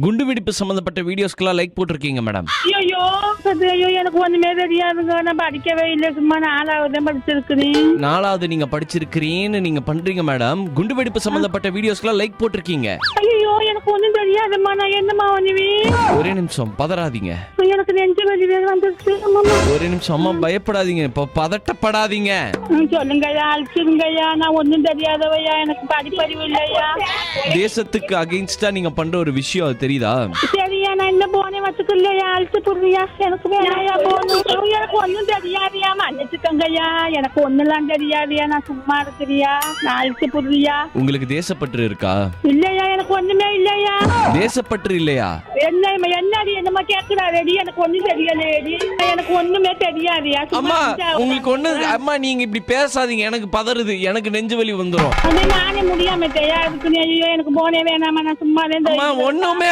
குண்டு வெடிப்பு சம்பந்தப்பட்ட வீடியோஸ்க்கெல்லாம் லைக் போட்டிருக்கீங்க மேடம் ஐயோ அது ஐயோ எனக்கு ஒண்ணுமே தெரியாதுங்க. நான் படிக்கவே இல்லை. சும்மா நாலாவது தான் படிச்சிருக்கிறேன். நாலாவது நீங்க படிச்சிருக்கிறீன்னு நீங்க பண்றீங்க மேடம் குண்டு வெடிப்பு சம்பந்தப்பட்ட வீடியோஸ்க்கெல்லாம் லைக் போட்டிருக்கீங்க. எனக்கு ஒண்ணும் தெரியாதும்மா நான் என்னம்மா பண்ணுவேன் ஒரே நிமிஷம் பதறாதீங்க. எனக்கு நெஞ்சு வலி வேற வந்துருச்சு. ஒரே நிமிஷம் அம்மா பயப்படாதீங்க. இப்போ பதட்டப்படாதீங்க. சொல்லுங்கய்யா அழிச்சிருங்கய்யா. நான் ஒண்ணும் தெரியாதவையா எனக்கு படிப்பறிவு இல்லையா? தேசத்துக்கு அகைன்ஸ்டா நீங்க பண்ற ஒரு விஷயம் அது தெரியுதா? நான் இந்த போனே வச்சுக்கலையா அழிச்சு புடுறியா எனக்கு வேணாயா போகணும் எனக்கு ஒண்ணும் தெரியாதியா மன்னிச்சுக்கங்கய்யா எனக்கு ஒண்ணுலாம் தெரியாதியா நான் சும்மா இருக்கிறியா நான் அழிச்சு புடுறியா உங்களுக்கு தேசப்பற்று இருக்கா? இல்லையா எனக்கு ஒண்ணுமே இல்லையா தேசப்பற்று இல்லையா? என்ன என்னடி என்னமா கேக்குறாரடி எனக்கு ஒண்ணும் தெரியலையடி எனக்கு ஒண்ணுமே தெரியாதியா அம்மா உங்களுக்கு ஒண்ணு அம்மா நீங்க இப்படி பேசாதீங்க. எனக்கு பதறுது. எனக்கு நெஞ்சு வலி வந்துரும். அது நானே முடியாம தெரியா ஐயோ எனக்கு போனே வேணாமா நான் சும்மா அம்மா ஒண்ணுமே